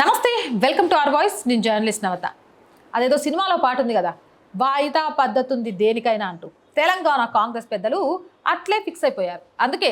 నమస్తే welcome to our voice. నేను journalist నవత. అదేదో సినిమాలో పాట ఉంది కదా వాయిదా పద్ధతి ఉంది దేనికైనా అంటూ. తెలంగాణ కాంగ్రెస్ పెద్దలు అట్లే ఫిక్స్ అయిపోయారు. అందుకే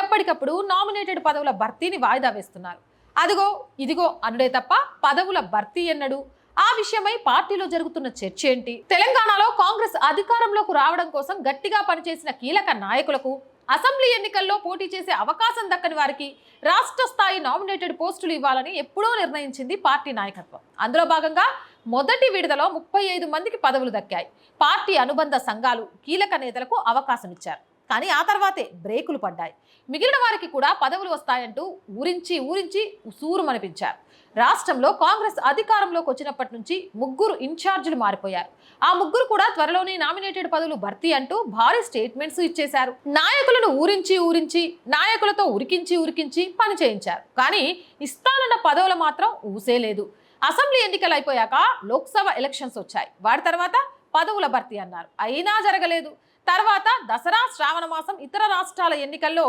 ఎప్పటికప్పుడు నామినేటెడ్ పదవుల భర్తీని వాయిదా వేస్తున్నారు. అదిగో ఇదిగో అనుడే తప్ప పదవుల భర్తీ ఎన్నడు? ఆ విషయమై పార్టీలో జరుగుతున్న చర్చ ఏంటి? తెలంగాణలో కాంగ్రెస్ అధికారంలోకి రావడం కోసం గట్టిగా పనిచేసిన కీలక నాయకులకు అసెంబ్లీ ఎన్నికల్లో పోటీ చేసే అవకాశం దక్కని వారికి రాష్ట్ర స్థాయి నామినేటెడ్ పోస్టులు ఇవ్వాలని ఎప్పుడో నిర్ణయించింది పార్టీ నాయకత్వం. అందులో భాగంగా మొదటి విడతలో ముప్పై ఐదు మందికి పదవులు దక్కాయి. పార్టీ అనుబంధ సంఘాలు కీలక నేతలకు అవకాశం ఇచ్చారు. కానీ ఆ తర్వాతే బ్రేకులు పడ్డాయి. మిగిలిన వారికి కూడా పదవులు వస్తాయంటూ ఊరించి ఊరించి ఉసూరుమనిపించారు. రాష్ట్రంలో కాంగ్రెస్ అధికారంలోకి వచ్చినప్పటి నుంచి ముగ్గురు ఇన్ఛార్జీలు మారిపోయారు. ఆ ముగ్గురు కూడా త్వరలోనే నామినేటెడ్ పదవులు భర్తీ అంటూ భారీ స్టేట్మెంట్స్ ఇచ్చేశారు. నాయకులను ఊరించి ఊరించి నాయకులతో ఉరికించి ఉరికించి పని చేయించారు. కానీ ఇస్తానన్న పదవులు మాత్రం ఊసేలేదు. అసెంబ్లీ ఎన్నికలు అయిపోయాక లోక్సభ ఎలక్షన్స్ వచ్చాయి. వాటి తర్వాత పదవుల భర్తీ అన్నారు. అయినా జరగలేదు. తర్వాత దసరా శ్రావణ మాసం ఇతర రాష్ట్రాల ఎన్నికల్లో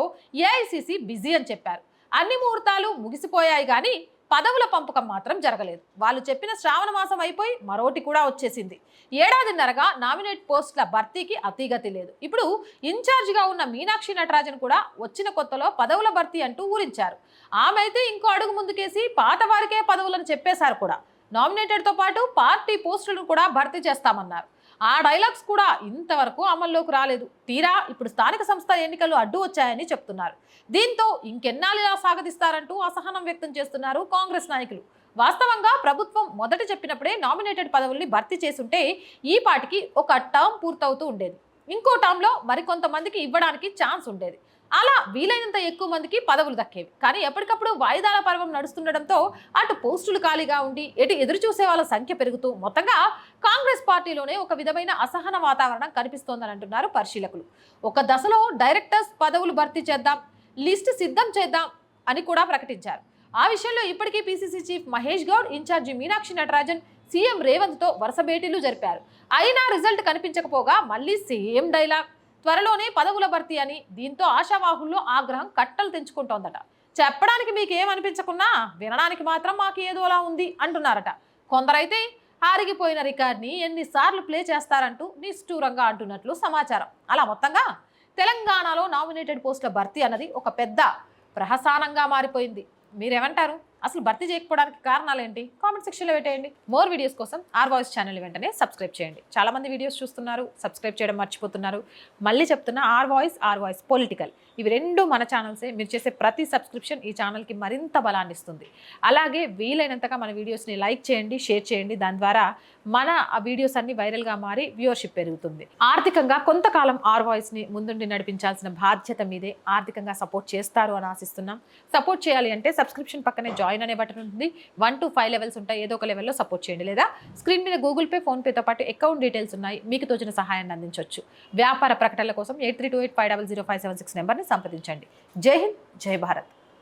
ఏఐసిసి బిజీ అని చెప్పారు. అన్ని ముహూర్తాలు ముగిసిపోయాయి కానీ పదవుల పంపకం మాత్రం జరగలేదు. వాళ్ళు చెప్పిన శ్రావణ మాసం అయిపోయి మరోటి కూడా వచ్చేసింది. ఏడాదిన్నరగా నామినేట్ పోస్టుల భర్తీకి అతీగతి లేదు. ఇప్పుడు ఇన్ఛార్జిగా ఉన్న మీనాక్షి నటరాజన్ కూడా వచ్చిన కొత్తలో పదవుల భర్తీ అంటూ ఊరించారు. ఆమె అయితే ఇంకో అడుగు ముందుకేసి పాత వారికే పదవులను చెప్పేశారు కూడా. నామినేటెడ్తో పాటు పార్టీ పోస్టులను కూడా భర్తీ చేస్తామన్నారు. ఆ డైలాగ్స్ కూడా ఇంతవరకు అమల్లోకి రాలేదు. తీరా ఇప్పుడు స్థానిక సంస్థల ఎన్నికలు అడ్డు వచ్చాయని చెప్తున్నారు. దీంతో ఇంకెన్నాళ్ళు సాగదిస్తారంటూ అసహనం వ్యక్తం చేస్తున్నారు కాంగ్రెస్ నాయకులు. వాస్తవంగా ప్రభుత్వం మొదట చెప్పినప్పుడే నామినేటెడ్ పదవుల్ని భర్తీ చేసుంటే ఈ పాటికి ఒక టర్మ్ పూర్తవుతూ ఉండేది. ఇంకో టర్మ్లో మరికొంతమందికి ఇవ్వడానికి ఛాన్స్ ఉండేది. అలా వీలైనంత ఎక్కువ మందికి పదవులు దక్కేవి. కానీ ఎప్పటికప్పుడు వాయిదాల పర్వం నడుస్తుండటంతో అటు పోస్టులు ఖాళీగా ఉండి ఎటు ఎదురు చూసే వాళ్ళ సంఖ్య పెరుగుతూ మొత్తంగా కాంగ్రెస్ పార్టీలోనే ఒక విధమైన అసహన వాతావరణం కనిపిస్తోందని అంటున్నారు పరిశీలకులు. ఒక దశలో డైరెక్టర్స్ పదవులు భర్తీ చేద్దాం లిస్ట్ సిద్ధం చేద్దాం అని కూడా ప్రకటించారు. ఆ విషయంలో ఇప్పటికీ PCC chief Mahesh Goud incharge Meenakshi Natarajan CM రేవంత్తో వరుస భేటీలు జరిపారు. అయినా రిజల్ట్ కనిపించకపోగా మళ్ళీ సేమ్ డైలాగ్. త్వరలోనే పదవుల భర్తీ అని దీంతో ఆశావాహుల్లో ఆగ్రహం కట్టలు తెంచుకుంటోందట. చెప్పడానికి మీకు ఏమనిపించకున్నా వినడానికి మాత్రం మాకు ఏదోలా ఉంది అంటున్నారట. కొందరైతే ఆరిగిపోయిన రికార్డ్ని ఎన్నిసార్లు ప్లే చేస్తారంటూ నిష్ఠూరంగా అంటున్నట్లు సమాచారం. అలా మొత్తంగా తెలంగాణలో నామినేటెడ్ పోస్టుల భర్తీ అన్నది ఒక పెద్ద ప్రహసానంగా మారిపోయింది. మీరేమంటారు? అసలు భర్తీ చేయకపోవడానికి కారణాలు ఏంటి కామెంట్ సెక్షన్లో పెట్టేయండి మోర్ వీడియోస్ కోసం ఆర్ వాయిస్ ఛానల్ వెంటనే సబ్స్క్రైబ్ చేయండి. చాలా మంది వీడియోస్ చూస్తున్నారు సబ్స్క్రైబ్ చేయడం మర్చిపోతున్నారు. మళ్ళీ చెప్తున్నా our voice our voice political. ఇవి రెండు మన ఛానల్సే. మీరు చేసే ప్రతి సబ్స్క్రిప్షన్ ఈ ఛానల్కి మరింత బలాన్ని ఇస్తుంది. అలాగే వీలైనంతగా మన వీడియోస్ని లైక్ చేయండి షేర్ చేయండి. దాని ద్వారా మన ఆ వీడియోస్ అన్ని వైరల్గా మారి వ్యూవర్షిప్ పెరుగుతుంది. ఆర్థికంగా కొంతకాలం ఆర్ వాయిస్ని ముందుండి నడిపించాల్సిన బాధ్యత మీదే. ఆర్థికంగా సపోర్ట్ చేస్తారు అని ఆశిస్తున్నాం. సపోర్ట్ చేయాలి అంటే సబ్స్క్రిప్షన్ పక్కనే జాయిన్ జాయిన్ అనే బటన్ ఉంటుంది. వన్ టు ఫైవ్ లెవెల్స్ ఉంటాయి. ఏదో ఒక లెవెల్లో సపోర్ట్ చేయండి. లేదా స్క్రీన్ మీద గూగుల్ పే ఫోన్పేతో పాటు అకౌంట్ డీటెయిల్స్ ఉన్నాయి. మీకు తోచిన సహాయాన్ని అందించవచ్చు వ్యాపార ప్రకటనల కోసం eight three two eight five double zero five seven six నెంబర్ని సంప్రదించండి. జై హింద్ జై భారత్.